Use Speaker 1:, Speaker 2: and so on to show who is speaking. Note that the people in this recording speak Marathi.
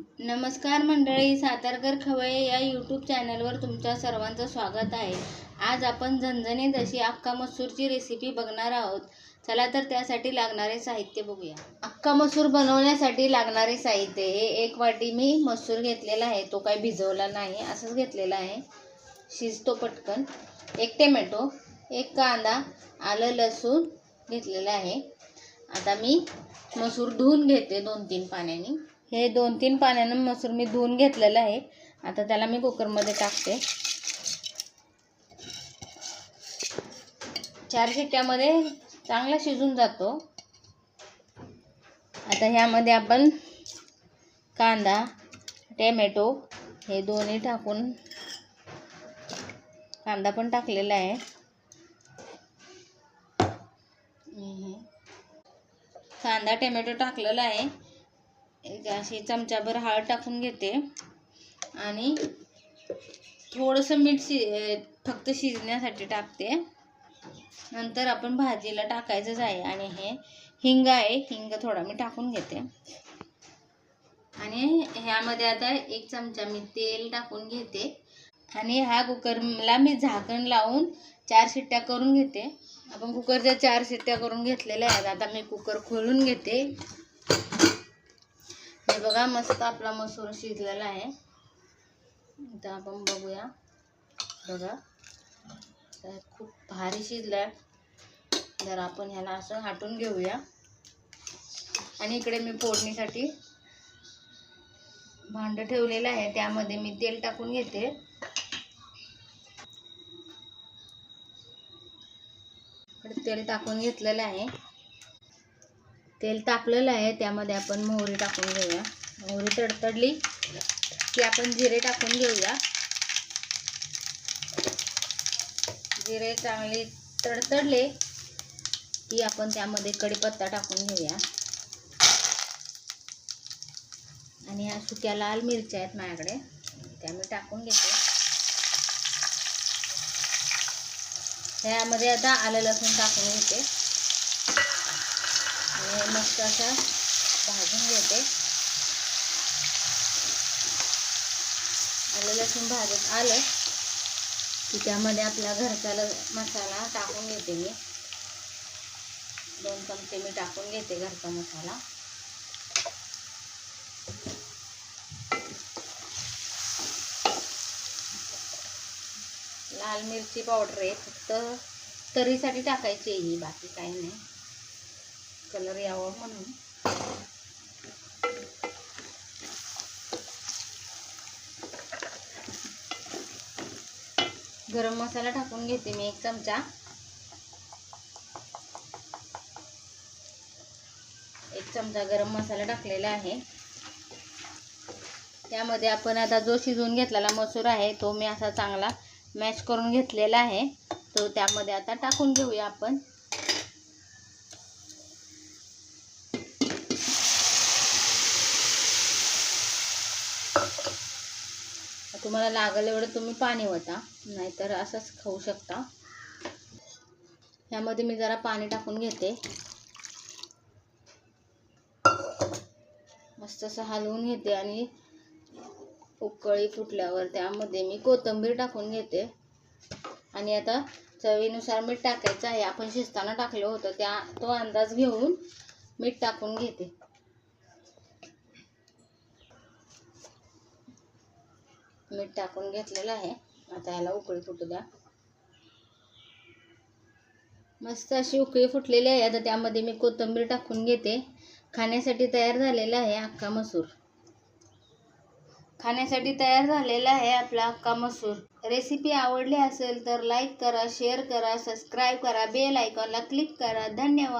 Speaker 1: नमस्कार मंडळी सातारकर खवळे या यूट्यूब चॅनलवर तुमच्या सर्वांचं स्वागत आहे. आज आपण झणझणीत अशी अख्खा मसूरची रेसिपी बघणार आहोत. चला तर त्यासाठी लागणारे साहित्य बघूया. अख्खा मसूर बनवण्यासाठी लागणारे साहित्य हे एक वाटी मी मसूर घेतलेला आहे. तो काही भिजवला नाही असंच घेतलेला आहे. शिजतो पटकन. एक टोमॅटो एक कांदा आलं लसूण घेतलेलं आहे. आता मी मसूर धुवून घेते दोन तीन पाण्याने. हे दोन तीन पाण्यानं मसूर मी धुवून घेतलेलं आहे. आता त्याला मी कुकरमध्ये टाकते. चार शिट्ट्यामध्ये चांगला शिजून जातो. आता ह्यामध्ये आपण कांदा टॅमॅटो हे दोन्ही टाकून कांदा पण टाकलेला आहे. कांदा टोमॅटो टाकलेला आहे. अशी चमचाभर हळद टाकून घेते. आणि थोडंसं मीठ शि फक्त शिजण्यासाठी टाकते. नंतर आपण भाजीला टाकायचंच आहे आणि हे हिंग आहे हिंग थोडा मी टाकून घेते. आणि ह्यामध्ये आता एक चमचा मी तेल टाकून घेते. आणि ह्या कुकरला मी झाकण लावून चार शिट्ट्या करून घेते. आपण कुकरच्या चार शिट्ट्या करून घेतलेल्या आहेत. आता मी कुकर खोलून घेते. हे बघा मस्त आपला मसूर शिजलेला आहे. तर आपण बघूया. बघा. तर खूप भारी शिजला तर आपण ह्याला असं हाटून घेऊया. आणि इकडे मी फोडणीसाठी भांडं ठेवलेलं आहे. त्यामध्ये मी तेल टाकून घेते. इकडे तेल टाकून घेतलेलं आहे. तेल तापलेलं आहे त्यामध्ये आपण मोहरी टाकून घेऊया. मोहरी तडतडली की आपण जिरे टाकून घेऊया. जिरे चांगले तडतडले की आपण त्यामध्ये कढीपत्ता टाकून घेऊया. आणि ह्या सुक्या लाल मिरच्या आहेत माझ्याकडे त्या मी टाकून घेते. ह्यामध्ये आता आलं लसूण टाकून घेते. आणि मस्त असा भाजून घेते. आलं लसूण भाजत आलं की त्यामध्ये आपला घरचा ल मसाला टाकून घेते मी. दोन चमचे मी टाकून घेते घरचा मसाला. लाल मिरची पावडर आहे फक्त तरीसाठी टाकायची आहे ही बाकी काही नाही. कलर यावा म्हणून. गरम मसाला टाकून घेते मी एक चमचा. एक चमचा गरम मसाला टाकलेला आहे. त्यामध्ये आपण आता जो शिजवून घेतलेला मसूर आहे तो मी असा चांगला मॅश करून घेतलेला आहे. तो त्यामध्ये आता टाकून घेऊया आपण. तुम्हाला लागेल एवढं तुम्ही पाणी वता नाहीतर असंच खाऊ शकता. ह्यामध्ये मी जरा पाणी टाकून घेते. मस्त असं हलवून घेते आणि उकळी फुटल्यावर त्यामध्ये मी कोथिंबीर टाकून घेते. आणि आता चवीनुसार मीठ टाकायचं आहे. आपण शिजताना टाकलं होतं त्या तो अंदाज घेऊन मीठ टाकून घेते. मीठ टाकून घेतलेलं आहे. आता ह्याला उकळी फुटू द्या. मस्त अशी उकळी फुटलेली आहे. आता त्यामध्ये मी कोथिंबीर टाकून घेते. खाण्यासाठी तयार झालेला आहे अख्खा मसूर. खाण्यासाठी तयार झालेला आहे आपला अख्खा मसूर. रेसिपी आवडली असेल तर लाईक करा शेअर करा सबस्क्राईब करा बेल आयकॉनला क्लिक करा. धन्यवाद.